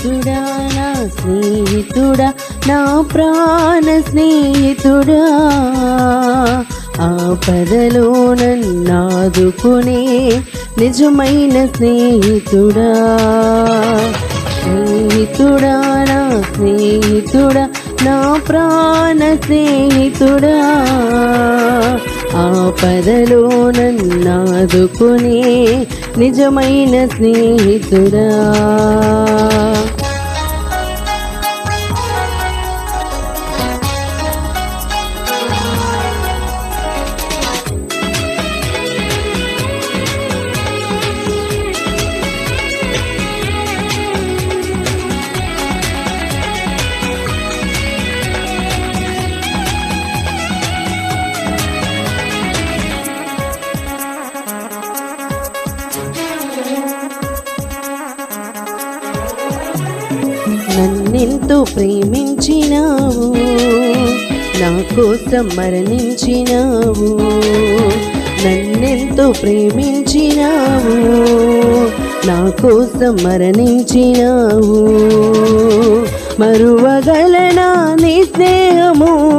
స్నేహితుడా నా స్నేహితుడా నా ప్రాణ స్నేహితుడా. ఆపదలో నన్నాదుకునే నిజమైన స్నేహితుడా. స్నేహితుడా నా స్నేహితుడా నా ప్రాణ స్నేహితుడా. ఆపదలో నన్నాదుకునే నిజమైన స్నేహితుడా? నన్నెంతో ప్రేమించినావు. నా కోసం మరణించినావు. నన్నెంతో ప్రేమించినావు. నా కోసం మరణించినావు. మరువగలనా నీ స్నేహము?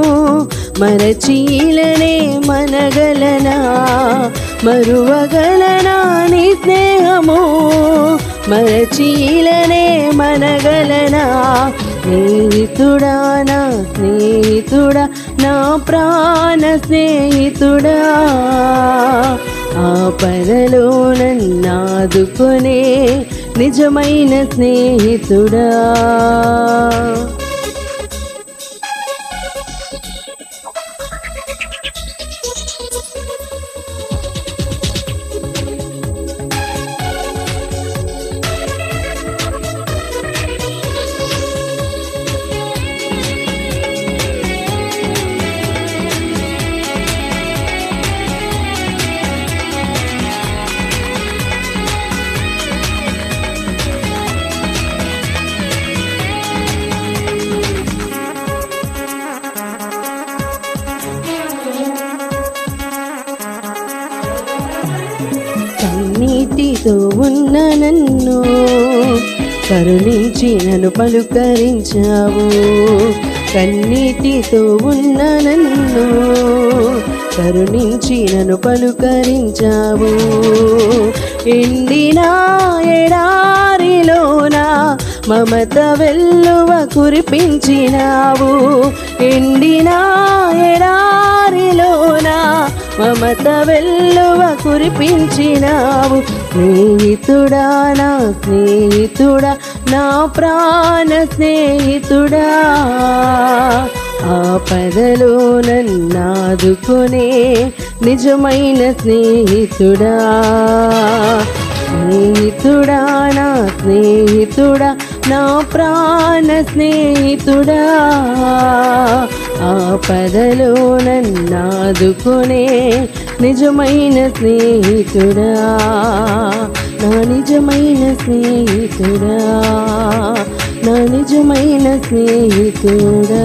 మరచీలనే మనగలనా? మరువగలనా నీ స్నేహము? మరచీలనే మనగలనా? స్నేహితుడా నా స్నేహితుడా నా ప్రాణ స్నేహితుడా? ఆపదలో నన్నాదుకునే నిజమైన స్నేహితుడా? కన్నీటితో ఉన్న నన్ను కరుణించి నన్ను పలుకరించావు. కన్నీటితో ఉన్న నన్ను కరుణించి నన్ను పలుకరించావు. ఎండిన ఎడారిలోన మమత వెల్లువ కురిపించినావు. ఎండిన ఎడారిలోనా మమత వెల్లువ కురిపించినావు. స్నేహితుడా నా స్నేహితుడా నా ప్రాణ స్నేహితుడా. ఆపదలో నన్నాదుకునే నిజమైన స్నేహితుడా. స్నేహితుడా నా స్నేహితుడా నా ప్రాణ స్నేహితుడా. ఆపదలో నన్నాదుకునే నిజమైన స్నేహితుడా. నా నిజమైన స్నేహితుడా. నా నిజమైన స్నేహితుడా.